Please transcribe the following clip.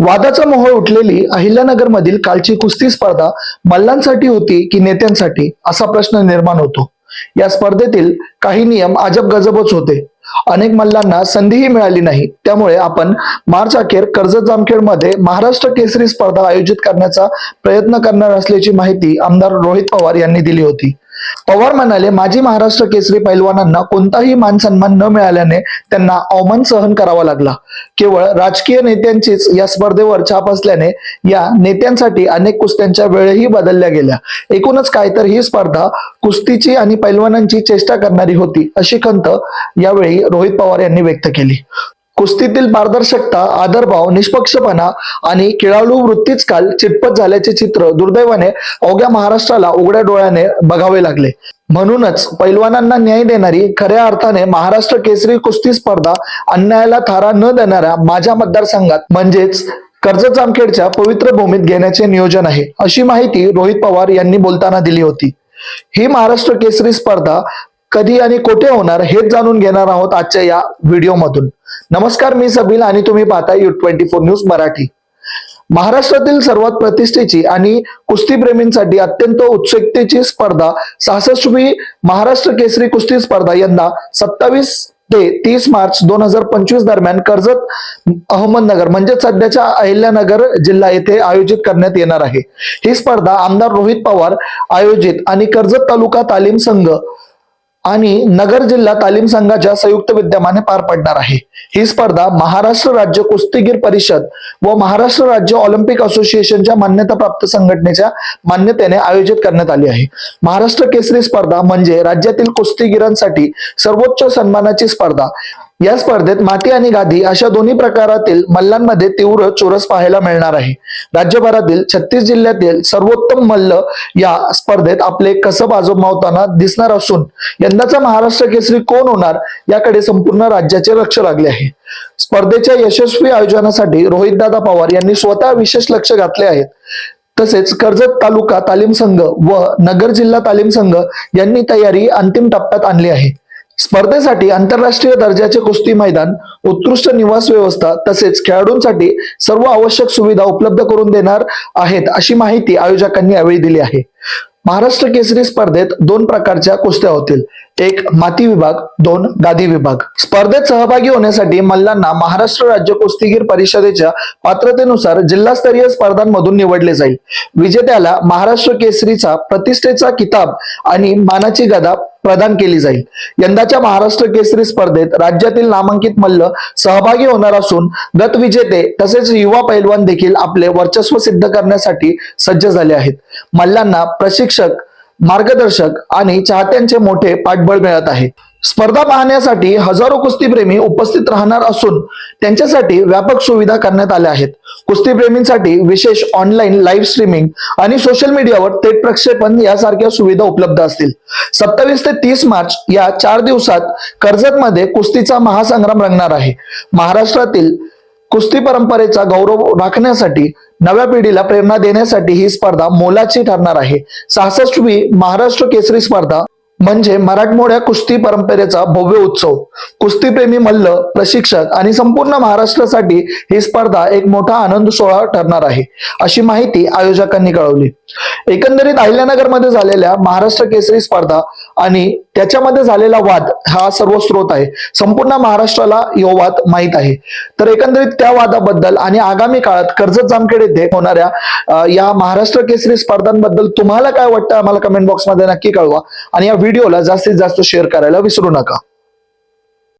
वादाचा मोहळ उठलेली अहिल्यानगरमधील कालची कुस्ती स्पर्धा मल्लांसाठी होती की नेत्यांसाठी असा प्रश्न निर्माण होतो. या स्पर्धेतील काही नियम अजब गजबच होते. अनेक मल्लांना संधीही मिळाली नाही. त्यामुळे आपण मार्च अखेर कर्जत जामखेडमध्ये महाराष्ट्र केसरी स्पर्धा आयोजित करण्याचा प्रयत्न करणार असल्याची माहिती आमदार रोहित पवार यांनी दिली होती. पवार म्हणाले माजी महाराष्ट्र केसरी पैलवानांना कोणताही मान सन्मान न मिळाल्याने त्यांना अवमान सहन करावा लागला. केवळ राजकीय नेत्यांचीच या स्पर्धेवर छाप असल्याने या नेत्यांसाठी अनेक कुस्त्यांच्या वेळही बदलल्या गेल्या. एकूणच काय तर ही स्पर्धा कुस्तीची आणि पैलवानांची चेष्टा करणारी होती अशी खंत यावेळी रोहित पवार यांनी व्यक्त केली. कुस्तीतील पारदर्शकता आदरभाव निष्पक्षपणा आणि खेळाडू वृत्तीच काल चिटपट झाल्याचे चित्र दुर्दैवाने अवघ्या महाराष्ट्राला उघड्या डोळ्याने बघावे लागले. म्हणूनच पैलवानांना न्याय देणारी खऱ्या अर्थाने महाराष्ट्र केसरी कुस्ती स्पर्धा अन्यायाला थारा न देणाऱ्या माझ्या मतदारसंघात म्हणजेच कर्ज जामखेडच्या पवित्र भूमीत घेण्याचे नियोजन आहे अशी माहिती रोहित पवार यांनी बोलताना दिली होती. ही महाराष्ट्र केसरी स्पर्धा कधी आणि कोठे होणार हेच जाणून घेणार आहोत आजच्या या व्हिडिओमधून. नमस्कार मी सबील आणि तुम्ही पाहता U twenty four news Marathi. महाराष्ट्रातील सर्वात प्रतिष्ठेची आणि कुस्तीप्रेमींसाठी अत्यंत उत्सुकतेची स्पर्धा सहासष्टवी महाराष्ट्र केसरी कुस्ती स्पर्धा यंदा सत्तावीस ते तीस मार्च दोन हजार पंचवीस दरम्यान कर्जत अहमदनगर म्हणजे सध्याच्या अहिल्यानगर जिल्हा येथे आयोजित करण्यात येणार आहे. ही स्पर्धा आमदार रोहित पवार आयोजित आणि कर्जत तालुका तालीम संघ आणि नगर जिल्हा तालीम संघाच्या संयुक्त विद्यमाने पार पडणार आहे. ही स्पर्धा महाराष्ट्र राज्य कुस्तीगीर परिषद व महाराष्ट्र राज्य ऑलिम्पिक असोसिएशनच्या मान्यताप्राप्त संघटनेच्या मान्यतेने आयोजित करण्यात आली आहे. महाराष्ट्र केसरी स्पर्धा म्हणजे राज्यातील कुस्तीगीरांसाठी सर्वोच्च सन्मानाची स्पर्धा. या स्पर्धेत माती आणि गादी अशा दोन्ही प्रकारातील मल्लांमध्ये तीव्र चोरस पाहायला मिळणार आहे. राज्यभरातील छत्तीस जिल्ह्यातील सर्वोत्तम मल्ल या स्पर्धेत आपले कसब आजमावताना दिसणार असून यंदाचा महाराष्ट्र केसरी कोण होणार याकडे संपूर्ण राज्याचे लक्ष लागले आहे. स्पर्धेच्या यशस्वी आयोजनासाठी रोहितदादा पवार यांनी स्वतः विशेष लक्ष घातले आहेत तसेच कर्जत तालुका तालीम संघ व नगर जिल्हा तालीम संघ यांनी तयारी अंतिम टप्प्यात आणली आहे. स्पर्धेसाठी आंतरराष्ट्रीय दर्जाचे कुस्ती मैदान उत्कृष्ट निवास व्यवस्था तसेच खेळाडूंसाठी सर्व आवश्यक सुविधा उपलब्ध करून देणार आहेत अशी माहिती आयोजकांनी यावेळी दिली आहे. महाराष्ट्र केसरी स्पर्धेत दोन प्रकारच्या कुस्त्या होतील. एक माती विभाग दोन गादी विभाग. स्पर्धेत सहभागी होण्यासाठी मल्लांना महाराष्ट्र राज्य कुस्तीगीर परिषदेच्या पात्रतेनुसार जिल्हास्तरीय स्पर्धांमधून निवडले जाईल. विजेत्याला महाराष्ट्र केसरीचा प्रतिष्ठेचा किताब आणि मानाची गदा प्रदान केली जाईल. यंदाच्या महाराष्ट्र केसरी स्पर्धेत राज्यातील नामांकित मल्ल सहभागी होणार असून गत विजेते तसेच युवा पैलवान देखील आपले वर्चस्व सिद्ध करण्यासाठी सज्ज झाले आहेत. मल्लांना प्रशिक्षक मार्गदर्शक आणि चाहत्यांचे मोठे पाठबळ मिळत आहे. स्पर्धा पाहण्यासाठी हजारो कुस्तीप्रेमी उपस्थित राहणार असून त्यांच्यासाठी व्यापक सुविधा करण्यात आल्या आहेत. कुस्तीप्रेमींसाठी विशेष ऑनलाईन लाईव्ह स्ट्रीमिंग आणि सोशल मीडियावर थेट प्रक्षेपण यासारख्या सुविधा उपलब्ध असतील. सत्तावीस ते तीस मार्च या चार दिवसात कर्जतमध्ये कुस्तीचा महासंग्राम रंगणार आहे. महाराष्ट्रातील कुस्ती परंपरेचा गौरव राखण्यासाठी नव्या पिढीला प्रेरणा देण्यासाठी ही स्पर्धा मोलाची ठरणार आहे. सहासष्टवी महाराष्ट्र केसरी स्पर्धा म्हणजे मराठमोळ्या कुस्ती परंपरेचा भव्य उत्सव. कुस्तीप्रेमी मल्ल प्रशिक्षक आणि संपूर्ण महाराष्ट्रासाठी ही स्पर्धा एक मोठा आनंद सोहळा ठरणार आहे अशी माहिती आयोजकांनी कळवली. एकंदरीत अहिल्यानगरमध्ये झालेल्या महाराष्ट्र केसरी स्पर्धा आणि त्याच्यामध्ये झालेला वाद हा सर्व स्रोत आहे. संपूर्ण महाराष्ट्राला यो वाद माहीत आहे. तर एकंदरीत त्या वादाबद्दल आणि आगामी काळात कर्जत जामखेड येथे होणाऱ्या या महाराष्ट्र केसरी स्पर्धांबद्दल तुम्हाला काय वाटतं? आम्हाला कमेंट बॉक्समध्ये नक्की कळवा. आणि या व्हिडिओला जास्तीत जास्त शेअर करायला विसरू नका.